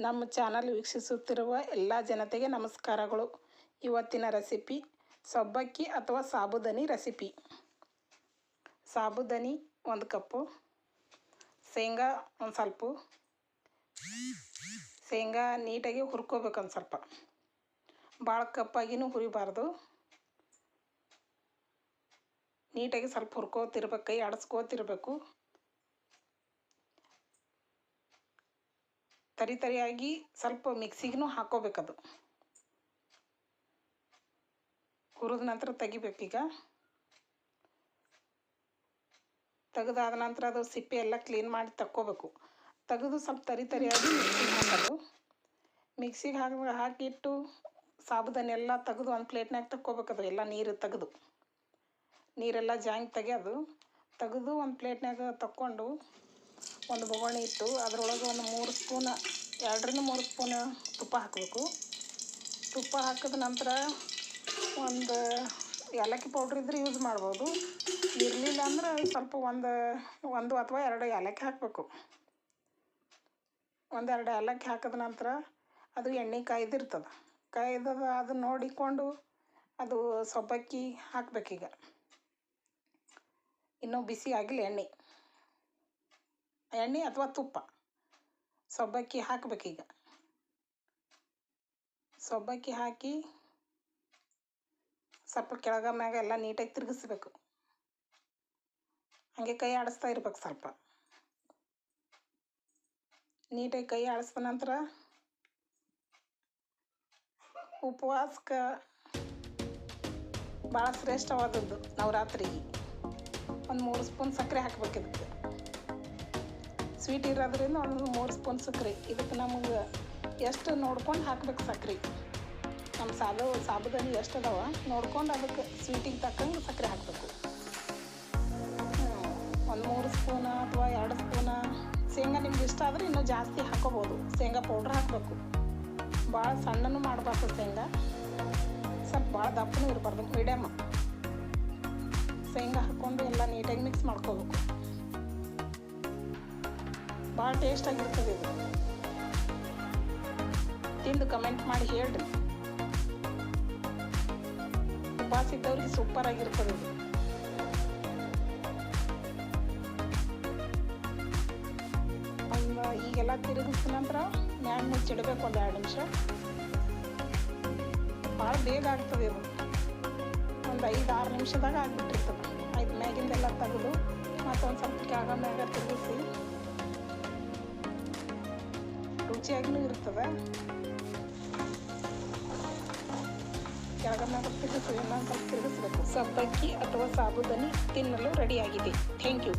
ನಮ್ಮ ಚಾನಲ್ ವೀಕ್ಷಿಸುತ್ತಿರುವ ಎಲ್ಲ ಜನತೆಗೆ ನಮಸ್ಕಾರಗಳು. ಇವತ್ತಿನ ರೆಸಿಪಿ, ಸಬ್ಬಕ್ಕಿ ಅಥವಾ ಸಾಬುದನಿ ರೆಸಿಪಿ. ಸಾಬುದನಿ ಒಂದು ಕಪ್ಪು, ಶೇಂಗಾ ಒಂದು ಸ್ವಲ್ಪ, ಶೇಂಗಾ ನೀಟಾಗಿ ಹುರ್ಕೋಬೇಕು ಒಂದು ಸ್ವಲ್ಪ. ಭಾಳ ಕಪ್ಪಾಗಿನೂ ಹುರಿಬಾರ್ದು. ನೀಟಾಗಿ ಸ್ವಲ್ಪ ಹುರ್ಕೋತಿರ್ಬೇಕು, ಕೈ ಆಡಿಸ್ಕೋತಿರ್ಬೇಕು. ತರಿ ತರಿಯಾಗಿ ಸ್ವಲ್ಪ ಮಿಕ್ಸಿಗೂ ಹಾಕೋಬೇಕದು. ಹುರಿದ ನಂತರ ತೆಗಿಬೇಕೀಗ. ತೆಗೆದಾದ ನಂತರ ಅದು ಸಿಪ್ಪೆ ಎಲ್ಲ ಕ್ಲೀನ್ ಮಾಡಿ ತಕ್ಕೋಬೇಕು. ತೆಗೆದು ಸ್ವಲ್ಪ ತರಿ ತರಿಯಾಗಿ ಮಿಕ್ಸಿಗೆ ಹಾಕೋದು. ಮಿಕ್ಸಿಗೆ ಹಾಕಿ ಹಾಕಿಟ್ಟು ಸಾಬುದನ್ನೆಲ್ಲ ತೆಗೆದು ಒಂದು ಪ್ಲೇಟ್ನಾಗ ತಕ್ಕೋಬೇಕದು, ಎಲ್ಲ ನೀರು ತೆಗೆದು. ನೀರೆಲ್ಲ ಜಾಂಗ್ ತೆಗೆಯೋದು ತೆಗೆದು ಒಂದು ಪ್ಲೇಟ್ನಾಗ ತಕ್ಕೊಂಡು ಒಂದು ಬೊಗಣಿ ಇಟ್ಟು ಅದರೊಳಗೆ ಒಂದು ಮೂರು ಸ್ಪೂನ್, ಎರಡರಿಂದ ಮೂರು ಸ್ಪೂನ್ ತುಪ್ಪ ಹಾಕಬೇಕು. ತುಪ್ಪ ಹಾಕಿದ ನಂತರ ಒಂದು ಏಲಕ್ಕಿ ಪೌಡ್ರ್ ಇದ್ರೆ ಯೂಸ್ ಮಾಡ್ಬೋದು. ಇರಲಿಲ್ಲ ಅಂದ್ರೆ ಸ್ವಲ್ಪ ಒಂದು ಒಂದು ಅಥವಾ ಎರಡು ಏಲಕ್ಕಿ ಹಾಕಬೇಕು. ಒಂದೆರಡು ಏಲಕ್ಕಿ ಹಾಕಿದ ನಂತರ ಅದು ಎಣ್ಣೆ ಕಾಯ್ದಿರ್ತದೆ. ಕಾಯ್ದದ ಅದು ನೋಡಿಕೊಂಡು ಅದು ಸಬ್ಬಕ್ಕಿ ಹಾಕಬೇಕೀಗ. ಇನ್ನೂ ಬಿಸಿ ಆಗಿಲ್ಲ ಎಣ್ಣೆ. ಎಣ್ಣೆ ಅಥವಾ ತುಪ್ಪ. ಸಬ್ಬಕ್ಕಿ ಹಾಕಬೇಕೀಗ ಸೊಬ್ಬಕ್ಕಿ ಹಾಕಿ ಸ್ವಲ್ಪ ಕೆಳಗ ಮ್ಯಾಗ ಎಲ್ಲ ನೀಟಾಗಿ ತಿರುಗಿಸ್ಬೇಕು. ಹಾಗೆ ಕೈ ಆಡಿಸ್ತಾ ಇರ್ಬೇಕು ಸ್ವಲ್ಪ. ನೀಟಾಗಿ ಕೈ ಆಡಿಸಿದ ನಂತರ ಉಪವಾಸಕ್ಕೆ ಭಾಳ ಶ್ರೇಷ್ಠವಾದದ್ದು ನವರಾತ್ರಿಗೆ. ಒಂದು ಮೂರು ಸ್ಪೂನ್ ಸಕ್ಕರೆ ಹಾಕ್ಬೇಕು ಸ್ವೀಟ್ ಇರೋದ್ರಿಂದ ಒಂದು ಮೂರು ಸ್ಪೂನ್ ಸಕ್ಕರೆ ಇದಕ್ಕೆ ನಮಗೆ ಎಷ್ಟು ನೋಡ್ಕೊಂಡು ಹಾಕ್ಬೇಕು ಸಕ್ಕರೆ ನಮ್ಮ ಸಾಲು ಸಾಬುದಾನಿ ಎಷ್ಟು ಅದಾವ, ನೋಡ್ಕೊಂಡು ಅದಕ್ಕೆ ಸ್ವೀಟಿಗೆ ತಕ್ಕಂಗೆ ಸಕ್ಕರೆ ಹಾಕಬೇಕು. ಒಂದು ಮೂರು ಸ್ಪೂನ ಅಥವಾ ಎರಡು ಸ್ಪೂನ. ಶೇಂಗಾ ನಿಮ್ಗೆ ಇಷ್ಟ ಆದರೆ ಇನ್ನೂ ಜಾಸ್ತಿ ಹಾಕೋಬೋದು. ಶೇಂಗಾ ಪೌಡ್ರ್ ಹಾಕಬೇಕು. ಭಾಳ ಸಣ್ಣನೂ ಮಾಡಬಾರ್ದು ಶೇಂಗಾ. ಸ್ವಲ್ಪ ಭಾಳ ದಪ್ಪನೂ ಇರಬಾರ್ದು ಮೀಡಿಯಮ್ ಶೇಂಗಾ ಹಾಕ್ಕೊಂಡು ಎಲ್ಲ ನೀಟಾಗಿ ಮಿಕ್ಸ್ ಮಾಡ್ಕೋಬೇಕು. ಭಾಳ ಟೇಸ್ಟಾಗಿರ್ತದೆ ಇದು. ತಿಂದು ಕಮೆಂಟ್ ಮಾಡಿ ಹೇಳ್ರಿ. ಉಪವಾಸ ಇದ್ದವ್ರಿಗೆ ಸೂಪರ್ ಆಗಿರ್ತದೆ ಇದು. ಈಗೆಲ್ಲ ತಿರುಗಿಸಿದ ನಂತರ ಮ್ಯಾಗ ಮುಚ್ಚಿಡ್ಬೇಕು ಒಂದು ಎರಡು ನಿಮಿಷ. ಭಾಳ ಬೇಗ ಆಗ್ತದೆ ಇದು. ಒಂದು ಐದು ಆರು ನಿಮಿಷದಾಗ ಆಗಿಬಿಟ್ಟಿರ್ತದೆ. ಐದು ಮ್ಯಾಗಿಂದೆಲ್ಲ ತೆಗೆದು ಮತ್ತೊಂದು ಸ್ವಲ್ಪ ಕೆಳಗ ಮ್ಯಾಗ ತಿರುಗಿಸಿ. ರುಚಿಯಾಗಿನೂ ಇರ್ತದೆ ಕೆಳಗ ತಿರುಗಿಸಬೇಕು ತಿರುಗಿಸಿ ಇನ್ನೊಂದು ಸ್ವಲ್ಪ ತಿರುಗಿಸ್ಬೇಕು ಸಬ್ಬಕ್ಕಿ ಅಥವಾ ಸಾಬುದನಿ ತಿನ್ನಲು ರೆಡಿಯಾಗಿದೆ. Thank you